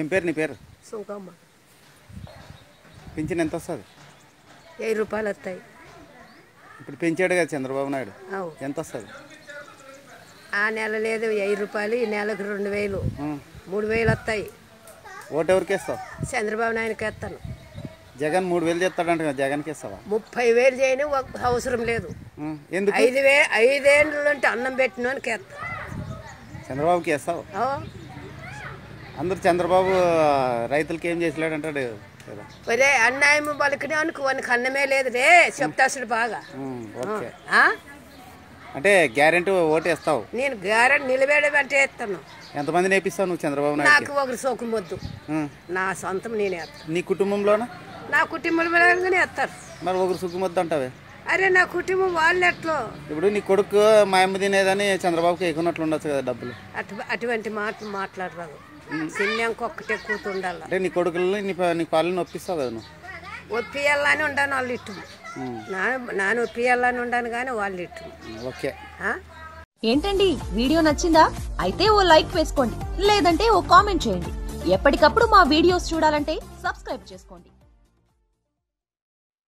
ఏం పేరు నీ పేరు? సుంకమ్మ. పింఛన్ ఎంత వస్తుంది? వెయ్యి రూపాయలు వస్తాయి. ఇప్పుడు పెంచాడు కదా చంద్రబాబు నాయుడు. అవు. ఎంత వస్తుంది? ఆ నెల లేదు వెయ్యి రూపాయలు ఈ నెలకు రెండు వేలు. మూడు వేలు వస్తాయి. ఓటు ఎవరికి ఇస్తావు చంద్రబాబు నాయుడుకి వేస్తాను జగన్ మూడు వేలు చేస్తాడంట జగన్కి ఇస్తావా ముప్పై వేలు చేయని ఒక అవసరం లేదు. ఎందుకు? ఐదు వే ఐదేళ్ళు అంటే అన్నం వేస్తాను చంద్రబాబుకి ఇస్తావు అందరు చంద్రబాబు రైతులకి ఏం చేసలేడు అంటాడు ఒరే అన్యాయం పలికినానికి వానికి అన్నమే లేదు రే చెప్తాసుడు బాగా. ఓకే? అంటే గ్యారెంటీ ఓటు ఇస్తావు నేను గారెంట్ నిలబెడబెట్టే వేస్తాను. ఎంతమంది నేపిస్తావు నువ్వు చంద్రబాబు నాకు ఒకరు సోకం వద్దు నా సొంతం నేనే నీ కుటుంబంలోన? నా కుటుంబం పరంగానే వేస్తారు మరి ఒకరు సుఖమొద్దు అంటావే? అరే నా కుటుంబం వాళ్ళు ఎట్లో? ఇప్పుడు నీ కొడుకు మా అమ్మ తినేదని చంద్రబాబుకి ఎక్కున్నట్లు ఉండొచ్చు కదా డబ్బులు. అటు అటువంటి మాటలు మాట్లాడరాదు. సిన్నంకి ఒక్కటే కూతుండాల. అంటే నీ కొడుకుల్ని నీ ప- నీ పాలని ఒప్పిస్తావు కదా నువ్వు? ఒప్పియాలని ఉండాను వాళ్ళు ఇట్టు నా నాన్న ఒప్పియాలని ఉండాను కానీ వాళ్ళు ఇట్టు ఓకే. ఆ? ఏంటండి? వీడియో నచ్చిందా? అయితే ఓ లైక్ వేసుకోండి. లేదంటే ఓ కామెంట్ చేయండి. ఎప్పటికప్పుడు మా వీడియోస్ చూడాలంటే సబ్స్క్రైబ్ చేసుకోండి.